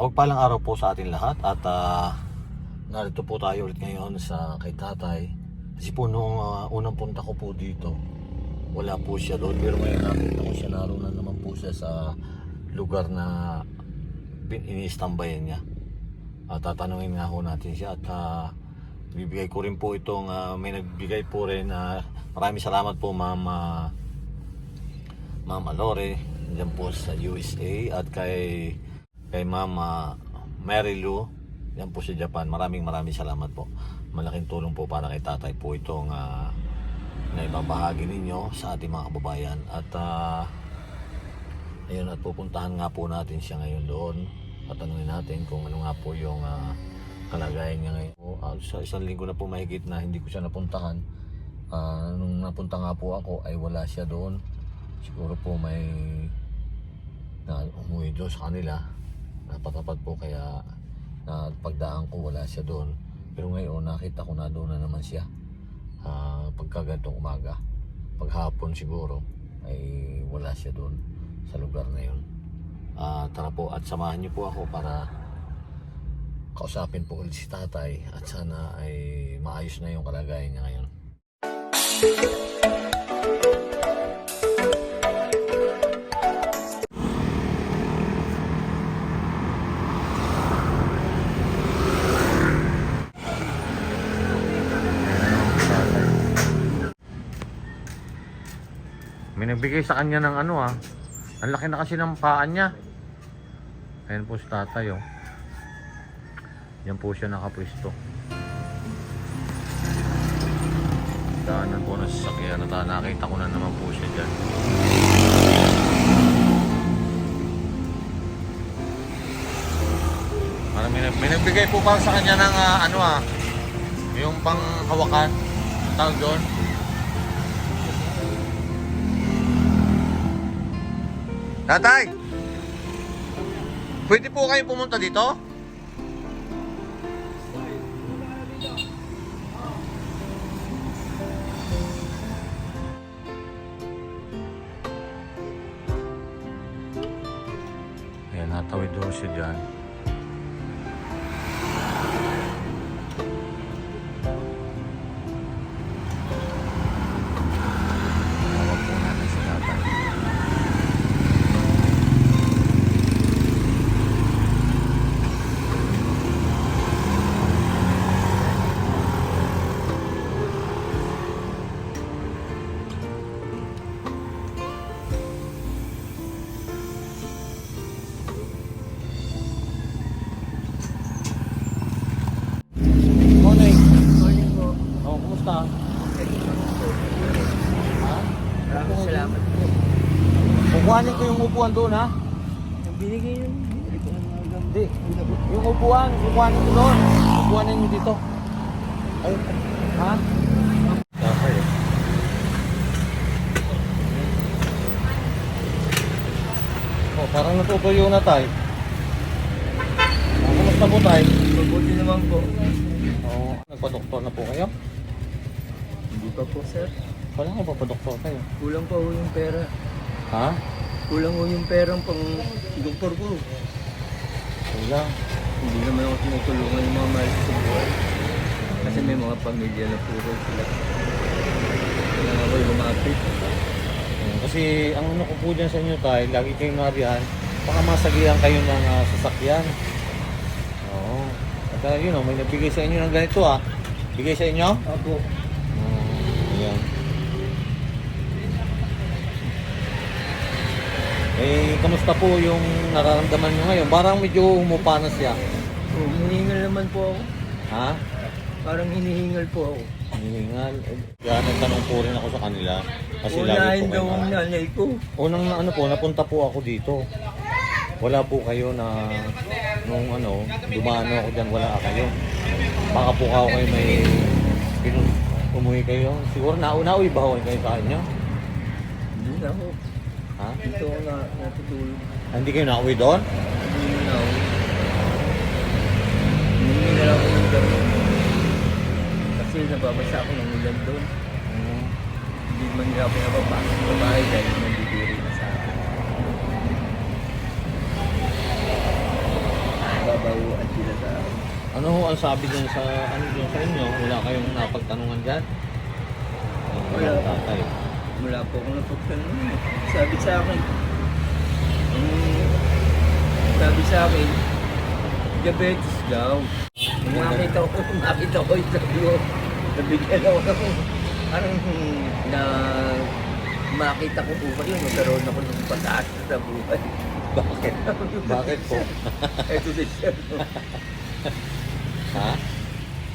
Mapagpalang araw po sa atin lahat at ah, narito po tayo ulit ngayon sa kay tatay. Kasi po nung ah, unang punta ko po dito, wala po siya doon. Pero ngayon nakita ko siya naroon na naman po siya sa lugar na ini-standbyan niya. At tatanungin nga ho natin siya at ah, bibigay ko rin po itong ah, may nagbigay po rin na maraming salamat po ma'am ah, Ma'am Alore diyan po sa USA at kay kay Ma'am ah, Mary Lou diyan po sa Japan. Maraming maraming salamat po. Malaking tulong po para kay tatay po itong ah, na ibabahagi ninyo sa ating mga kababayan at ah, ayun at pupuntahan nga po natin siya ngayon doon at tanungin natin kung ano nga po yung ah, kalagayan niya ngayon. Ah, sa isang linggo na po mahigit na hindi ko siya napuntahan. Ah, nung napunta nga po ako ay wala siya doon. Siguro po may na umuwi doon sa kanila. Napatapat po kaya na pagdaan ko wala siya doon. Pero ngayon nakita ko na doon na naman siya. Ah, pagkagantong umaga. Paghapon siguro ay wala siya doon sa lugar na yun. Ah, tara po at samahan niyo po ako para kausapin po ulit si tatay at sana ay maayos na yung kalagayan niya ngayon. May nagbigay sa kanya ng ano ah. Ang laki na kasi ng paan niya. Ayan po si tatay oh. Yan po siya nakapwesto. Daanan po ng sasakyan ah, nakita ko na naman po siya dyan. Parang may, may nagbigay po pa sa kanya ng ah, ano ah, yung pang hawakan. Ang Tawag doon. Tatay! Pwede po kayo pumunta dito? Upuan doon, ha? Ang binigay yun. Hindi. Yung upuan, kukuhanin ko doon. Kukuhanin nyo dito. Ay, ha? Okay. Oh, parang natutuyo na tayo. Oh, kumusta po tayo? Mabuti naman po. Oo. Nagpa-doktor na po kayo? Hindi pa po, sir. Wala ko pa-doktor kayo. Kulang pa ho yung pera. Ha? Kulang ho yung perang pang doktor ko. Wala. Hindi naman ako tinutulungan yung mga mahal ko sa buhay. Kasi may mga pamilya na puro sila. Kailangan ko lumapit. Ayun, Kasi ang ano ko po dyan sa inyo tayo, lagi kayong nariyan, baka masagihan kayo ng ah, sasakyan. Oo. At uh, yun, oh, may nagbigay sa inyo ng ganito ah. Bigay sa inyo? Ako. Oo. ayan. Eh, kamusta po yung nararamdaman nyo ngayon? Parang medyo humupa na siya. Oh, hinihingal naman po ako. Ha? Parang hinihingal po ako. Hinihingal. Eh, Kaya nagtanong po rin ako sa kanila. Kasi lagi Unahin po daw kayo ang na- nanay ko. Unang na ano po, napunta po ako dito. Wala po kayo na nung ano, dumano ako dyan, wala kayo. Baka po ako kayo may pinun umuwi kayo. Siguro nauna uwi ba ako kayo sa kanya? Hindi na ako. Ha? Dito ako na, natutulog. Ah, Hindi kayo nauwi doon? Hindi na ako. Hindi na lang ako ng gamit. Kasi nababasa ako ng ulan doon. Hmm. Hindi man nila ako napapasok sa bahay dahil nandidiri na sa akin. nagbabahuan sila sa akin. Ano ho ang sabi dyan sa, ano dyan sa inyo? Wala kayong napagtanungan dyan? Wala. Wala. Tatay. Wala po akong napagtanong. eh. Sabi sa akin, um, sabi sa akin, diabetes daw. Nakita ko, nakita ko yung sabi ko, nabigyan ako ng, parang na makita ko po kayo, nagkaroon ako ng pataas sa buhay. Bakit? Bakit po? Ito din siya. Ha?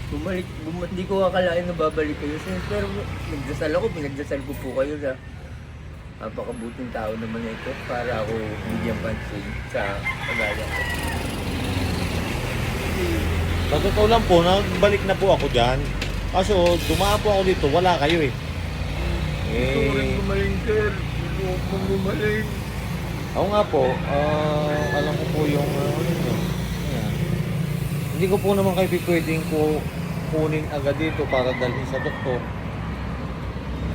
Bumalik, bum- hindi ko akalain na babalik kayo. Sir, Pero nagdasal ako, pinagdasal ko po kayo sa napakabuting tao naman na ito para ako bigyan pansin sa kagaya ko. Sa totoo lang po, nagbalik na po ako dyan. Kaso, dumaan po ako dito, wala kayo eh. Gusto ko rin Eh, gumaling, sir. Gusto ko pong gumaling. ako nga po, ah, alam ko po yung ah, ano nyo. Hindi ko po naman kayo pwedeng ko kunin agad dito para dalhin sa doktor.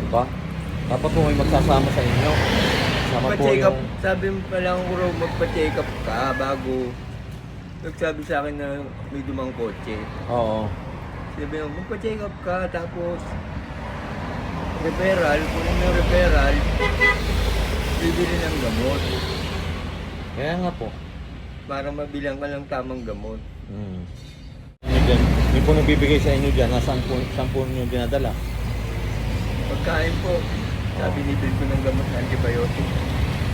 Diba? Dapat po may magsasama sa inyo. Sama po Pa-check up, yung... sabi mo pa lang ko raw magpa-check up ka bago nagsabi sa akin na may dumang kotse. Oo. Sabi mo, magpa-check up ka, tapos referral, kunin mo yung referral, bibili ng gamot Kaya nga po. para mabilang ka ng tamang gamot. Hmm. Dyan, Yung po nagbibigay sa inyo dyan, nasaan po, saan po nyo dinadala? Pagkain po, sabi ni Bill ko ng gamot na antibiotic.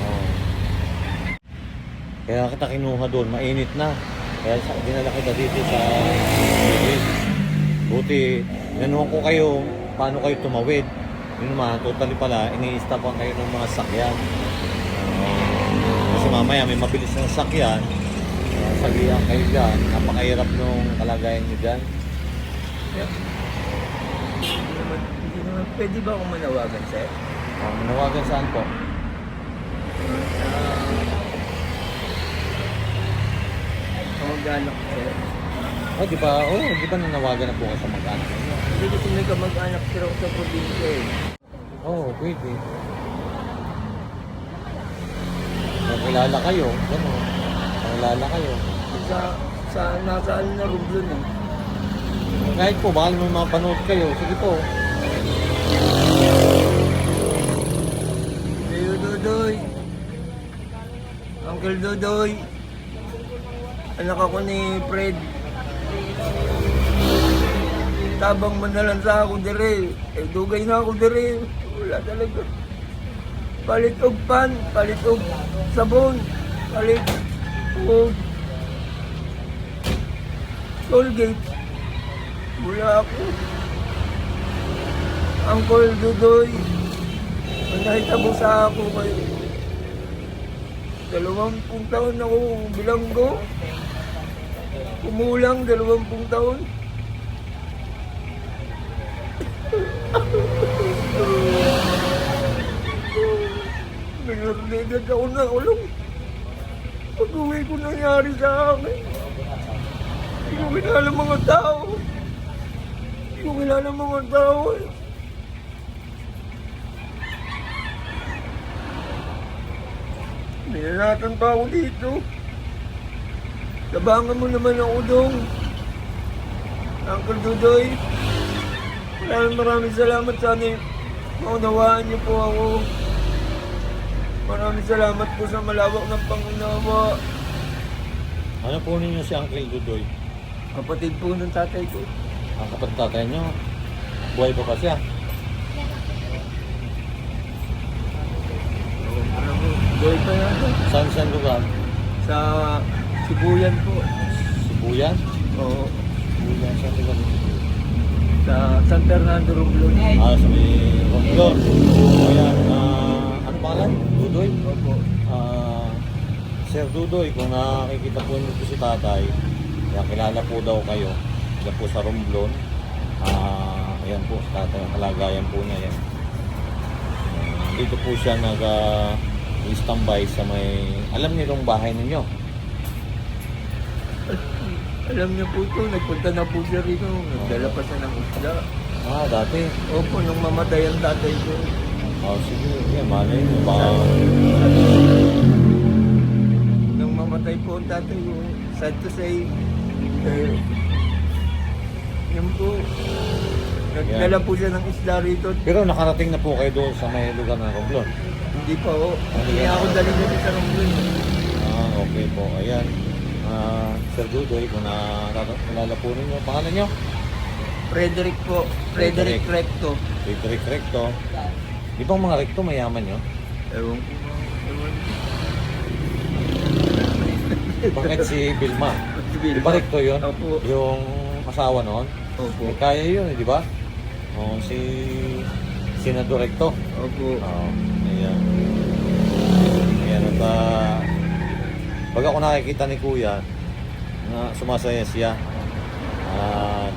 Oo. Kaya kita kinuha doon, mainit na. Kaya sa, dinala kita dito sa. Buti, nanuhan ko kayo paano kayo tumawid. Yun naman, totally pala, ini-stopan kayo ng mga sakyan. Kasi mamaya may mabilis na sakyan. Uh, sagihan kayo dyan. Napakahirap nung kalagayan nyo dyan. Hindi naman, hindi naman, pwede ba akong manawagan, sir? Uh, manawagan saan po? Ah, kamag-anak sir. Oh, di ba? Oh, di ba nanawagan na po kayo sa mag-anak? Hindi kasi may kamag-anak sir ako sa probinsya eh. Oh, pwede. Nakilala kayo, gano'n. Nakilala kayo. Sa, sa, nasa ano na Romblon eh. Kahit po, baka may mga panood kayo. Sige po. Leo Dodoy. Uncle Dodoy. Anak ako ni Fred. Tabang manalan sa ako dire. Eh, dugay na ako dire. Wala talaga. Palit og pan, palit og sabon, palit og Colgate. Wala ako. Uncle Dodoy. Ang nakitabo sa ako kayo. Dalawampung taon ako bilanggo. Kumulang dalawampung taon. Edad ako na ulong. Pag-uwi ko nangyari sa akin. Hindi ko kilala mga tao. Hindi ko kilala mga tao. eh. Binanatan pa ako dito. Labangan mo naman ako dong. Uncle Dudoy. Maraming maraming salamat sana maunawaan niyo po ako. Maraming salamat po sa malawak ng pangunawa. Ano po ninyo si Uncle Dudoy? Kapatid po ng tatay ko. Ang kapatid tatay nyo. Buhay pa ba siya? Boy pa yan. Saan saan lugar? Sa Sibuyan po. Sibuyan? Oo. Sibuyan, saan lugar? Sa San Fernando Romblon. Ah, sa may Romblon. Ano pangalan? Dudoy? Opo. Ah, Sir Dudoy, kung nakikita po niyo po si tatay, kaya kilala po daw kayo. Diyan po sa Romblon. Ah, ayan po si tatay, ang kalagayan po niya yan. Ah, dito po siya nag ah, standby sa may, alam niyo yung bahay ninyo? Alam niyo po ito, nagpunta na po siya rito. Nagdala pa siya ng isda. Ah, dati. Opo, nung mamatay ang tatay ko. Oh, sige, yeah, malay mo. Baka, Nung mamatay po ang tatay ko, sad to say, eh, yun po, nagdala po siya ng isla rito. Pero nakarating na po kayo doon sa may lugar ng Romblon. Hindi pa ho. Hindi ako dali dito sa Romblon. Ah, okay po. Ayan. Ah, Sir Dudoy, kung na, nalalapunin nyo, pangalan nyo? Frederick po. Frederick Recto. Frederick Recto. Di ba mga recto mayaman nyo? Ewan ko. Ewan ko. Bakit si Bilma? Si Di ba recto yun? Opo. Yung asawa noon? Opo. Eh, kaya yun, eh, di ba? Oh, si Senador Recto. Opo. Oo, ayan. Ayan, at ah, pag ako nakikita ni Kuya, na sumasaya siya. At,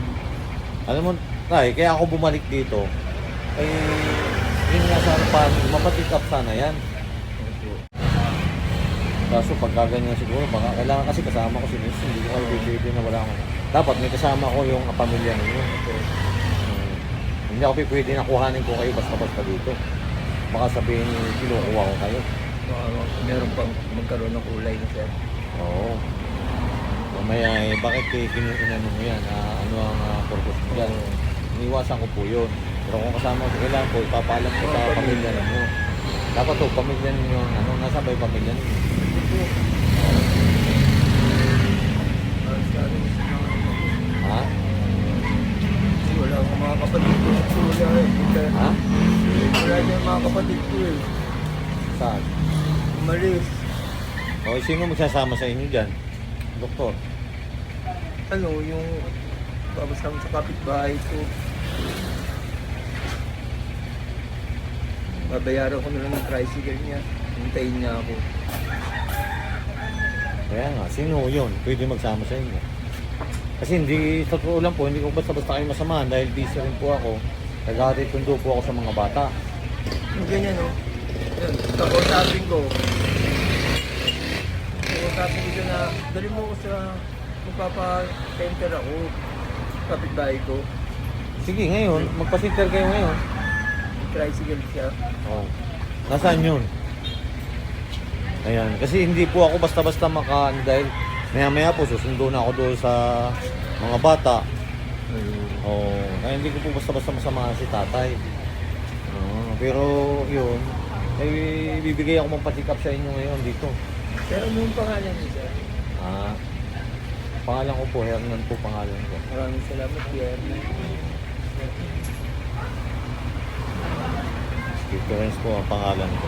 alam mo, Tay, kaya ako bumalik dito, eh, yun nga sa harapan, mapatik up sana yan. Kaso pagka ganyan siguro, baka kailangan kasi kasama ko si Miss, hindi ko kayo pipili na wala ako. Dapat may kasama ko yung pamilya ninyo. Hmm. Hindi ako pwede na kuhanin ko kayo basta-basta dito. Baka sabihin, kinukuha ko kayo. Baka meron pang magkaroon ng kulay na sir. Oo. Mamaya eh, bakit eh, kinuinan mo yan? Ah, ano ang uh, purpose mo dyan? Iniwasan ko po yun. Pero kung kasama ko, kailangan po, ipapaalam ko sa pamilya ninyo. Dapat to, pamilya ninyo, ano, nasa ba yung pamilya ninyo? Po. Ha? Wala akong mga kapatid ko sa tula eh. Ha? Wala yung mga kapatid ko eh. Saan? Umalis. O, sino magsasama sa inyo dyan? Doktor? Ano, yung babasama sa kapitbahay ko. Babayaran ko na lang ng tricycle niya. Hintayin niya ako. Kaya nga, sino yun? Pwede magsama sa inyo. Kasi hindi, sa totoo lang po, hindi ko basta-basta kayo masamahan dahil busy rin po ako. Nag-aatitundo po ako sa mga bata. Yung ganyan, no? Yun, kakausapin ko. Kakausapin ko siya na, dali mo ko sa magpapa-center ako. Kapitbahay ko. Sige, ngayon, magpa-sitter kayo ngayon. Tricycle siya. Oh. Nasaan yun? Ayan, kasi hindi po ako basta-basta maka dahil maya-maya po susundo na ako doon sa mga bata. Oh, kaya hindi ko po basta-basta masamahan si tatay. Oh, pero yun, ay bibigay ako ng up sa inyo ngayon dito. Pero yung pangalan niya, sir? Ah, pangalan ko po, Hernan po pangalan ko. Maraming salamat, Pierre. Difference po ang pangalan ko.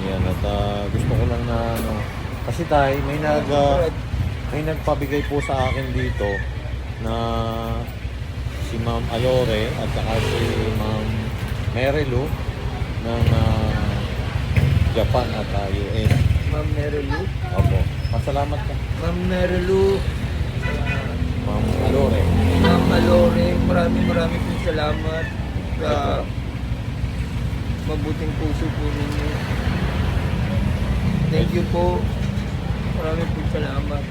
Ayan, at ah, gusto ko lang na ano, kasi tay, may nag, ah, may nagpabigay po sa akin dito na si Ma'am Alore at saka si Ma'am Merilu ng ah, Japan at ah, US. Ma'am Merilu. Opo. Masalamat ka. Ma'am Merilu. Ma'am Alore. Ma'am Malore, maraming maraming po salamat sa mabuting puso po ninyo. Thank you po. Maraming po salamat.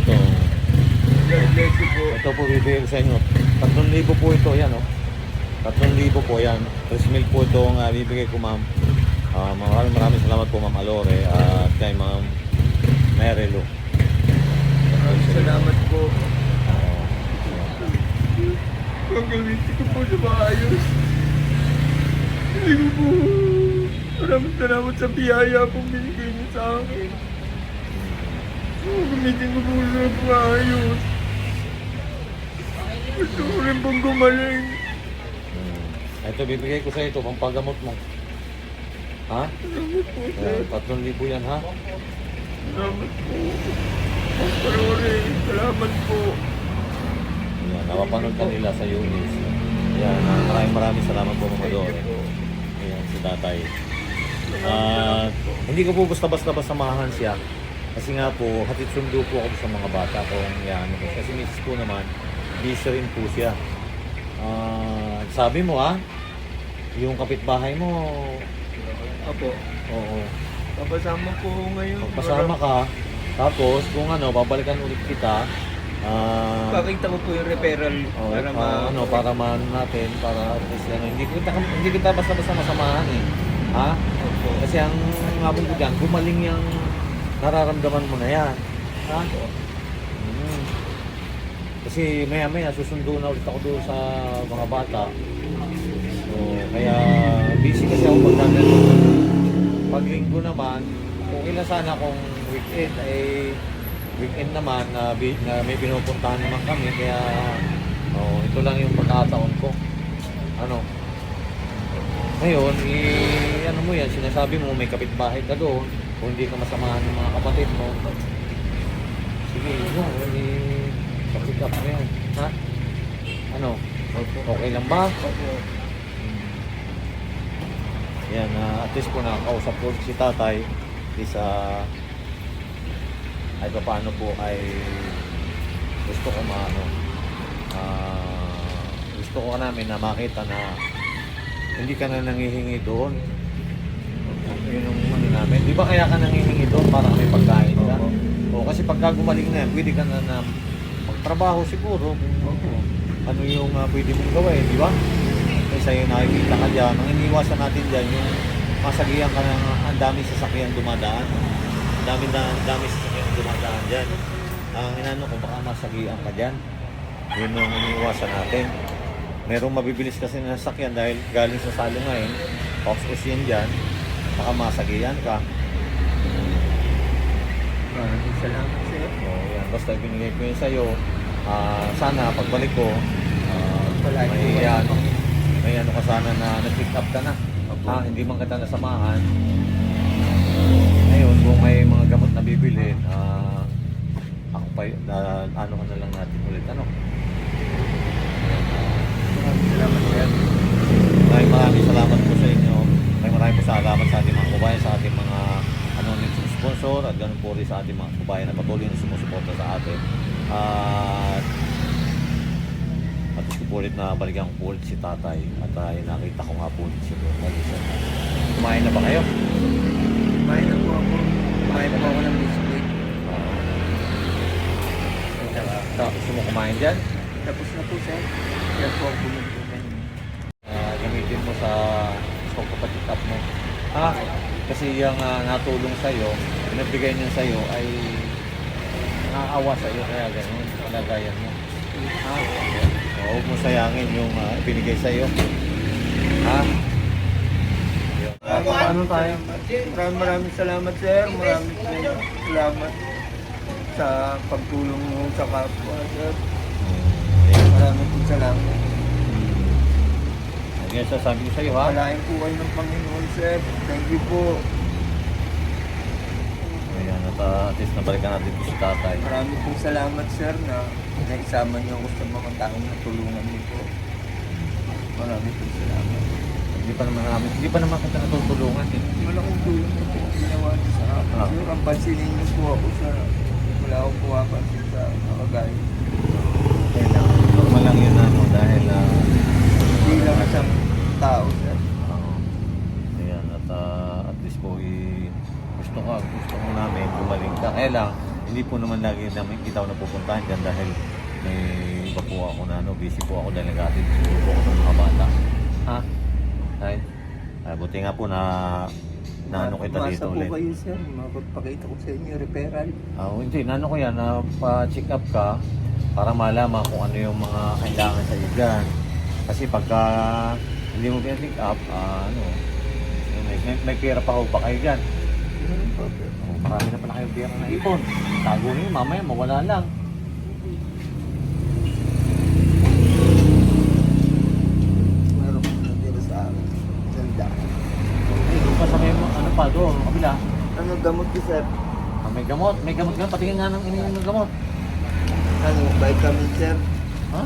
Ito. Bless you po. Ito po bibigay ko sa inyo. 3,000 po ito, yan oh. 3,000 po yan. 3 mil po ito ang uh, bibigay ko ma'am. Ah, maraming maraming salamat po ma'am Alore at kay ma'am Merilu. Maraming salamat po. Oo. Gagamitin ko po sa maayos. Hindi ko po. Maraming salamat sa biyaya po binigay niyo sa akin. Gagamitin ko po sa maayos. Gusto ko rin pong gumaling. Hmm. Ito bibigay ko sa ito pampagamot mo. Ha? Salamat po, sir. Ayan, 3,000 yan ha. Salamat po. Ang. Salamat po. Ayan, napapanood ka nila sa Unis. Ayan, ah, maraming maraming salamat po you po. Ayan, si tatay. At po. hindi ko po basta-basta samahan siya. Kasi nga po, hatid sundo po ako sa mga bata kung yan. Kasi misis ko naman, busy rin po siya. Ah, sabi mo ah, yung kapitbahay mo, Apo. oo, Papasama ko ngayon. magpasama ka. Tapos kung ano, babalikan ulit kita. Ah, Pakita ko po yung referral oh, para ah, ma... ano, para man natin, para at least, ano, hindi kita, hindi kita basta-basta masamahan eh. Ha? Opo. Kasi ang ngabong ko dyan, gumaling yung nararamdaman mo na yan. Ha? Mm. Kasi maya maya susundo na ulit ako doon sa mga bata. So, kaya busy kasi ako pagdadalo. Pag linggo naman, okay lang sana kung weekend ay weekend naman na, na may pinupuntahan naman kami kaya oh, ito lang yung pagkataon ko. Ano? Ngayon, i ano mo yan, sinasabi mo may kapitbahay ka doon, kung hindi ka masamahan ng mga kapatid mo. Sige, yun, i papick up mo. Ha? Ano? Okay lang ba? Yan, ah, at least po nakakausap ko si tatay is ah, ay paano po ay gusto ko maano. Ah, gusto ko namin na makita na hindi ka na nangihingi doon. Yun yung ano namin. Di ba kaya ka nangihingi doon para may pagkain ka? O kasi pagka gumaling na yan pwede ka na na magtrabaho siguro. Opo. ano yung ah, pwede mong gawin, di ba? Kaysa yung nakikita ka dyan, ang iniwasan natin dyan, yung masagihan ka ng ang daming sasakyan dumadaan. Ang dami na, ang dami sasakyan dumadaan dyan. Ang inano ko, baka masagihan ka dyan. Yun ang iniwasan natin. Merong mabibilis kasi na sasakyan dahil galing sa salungain, Fox yan dyan, baka masagihan ka. Maraming salamat sir. So, yan, basta binigay ko yun sa'yo. Ah, sana pagbalik ko, ah, Palagi may, yan, may ano ka sana na nag-pick up ka na. Ha, hindi man kita nasamahan. Ngayon, kung may mga bibilhin, ah, ako pa, na, ano ka na lang natin ulit, ano? Maraming salamat sir. Maraming maraming salamat po sa inyo. Maraming maraming po salamat sa ating mga kabayan, sa ating mga anonymous sponsor at ganun po rin sa ating mga kabayan na patuloy na sumusuporta sa atin. At at gusto po ulit na balikan ko ulit si tatay at uh, nakita ko nga po ulit. Lagi siya. Kumain na ba kayo? Kumain dyan? Tapos na po sir. Yan po ang kanina. Ah, gamitin mo sa pagpapatik up mo. Ah, kasi yung ah, natulong sa'yo, pinagbigay niya sa'yo ay nakaawa sa'yo kaya ganun, kalagayan mo. Ha? So, huwag mo sayangin yung ah, binigay sa'yo. Ha? Ah, paano tayo? Maraming maraming salamat sir. Maraming salamat sa pagtulong mo sa kapwa sir. Ayan. Maraming po salamat. Yan sasabi ko sa'yo ha. Palain po kayo ng Panginoon sir. Thank you po. Ayan, at ah, at least nabalikan natin ito si tatay. Maraming po salamat sir na naisama niyo ako sa mga taong natulungan niyo po. Maraming po salamat. Hindi pa naman namin, hindi pa naman kita natutulungan eh. Malaking tulong po ang ginawa niyo sa akin. Ah. Sir, ang pansinin niyo po ako sa wala akong puwapansin sa nakagaya. Kailangan. Normal lang yun ano, dahil ah, Hindi lang isang tao sir. Oo. Ayan, at ah, at least po i gusto ko, gusto ko namin gumaling ka. Kaya lang, hindi po naman lagi namin kita na pupuntahan dyan dahil may iba po ako na ano, busy po ako dahil nag-atid po ako ng mga bata. Ha? Ay? Ah, buti nga po na na ano kita dito po ulit. kayo sir. Mapagpakita ko sa inyo referral. Ah, hindi, nano ko yan, pa-check up ka para malaman kung ano yung mga kailangan sa iyo dyan. Kasi pagka hindi mo pina-check up, ah, ano, may, may, may pera pa ho ba kayo dyan? Po sir. Oh, marami na pala kayong pera na ipon. Tago niyo, mamaya mawala lang. Pa, doon, kabila. Ano gamot ko sir? Ah, may gamot, may gamot nga, patingin nga ng ininom ng gamot. Ano, vitamin sir? Ha?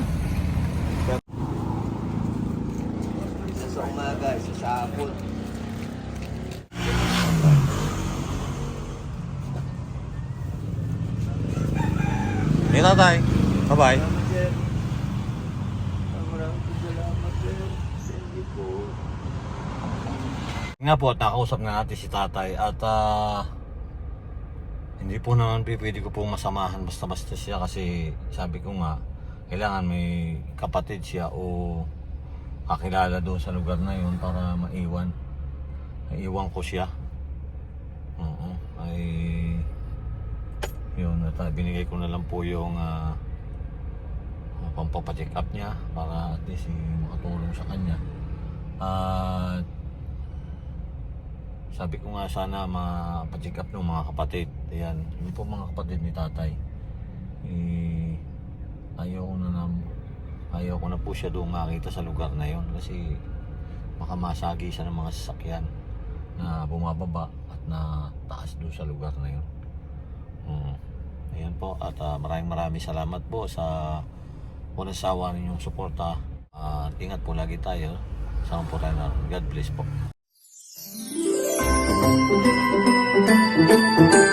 Isa sa umaga, isa sa hapon. Hey, tatay. Bye-bye. Salamat sir. Ah, Maraming po salamat sir. Thank you po. Nga po, at nakausap nga natin si tatay at ah, hindi po naman pwede ko pong masamahan basta-basta siya kasi sabi ko nga, kailangan may kapatid siya o kakilala doon sa lugar na yun para maiwan. Maiwan ko siya. Oo. Ay, At ah, binigay ko na lang po yung uh, pampapacheck up niya para at least makatulong sa kanya. At sabi ko nga sana mapacheck up ng mga kapatid. Ayan, yun po mga kapatid ni tatay. Eh, ayaw ko na na ayaw ko na po siya doon makita sa lugar na yon kasi baka masagi siya ng mga sasakyan na bumababa at na taas doon sa lugar na yon. Mm. Ayan po at ah, maraming maraming salamat po sa walang ninyong suporta. At ingat po lagi tayo. Sama po God bless po. Thank you.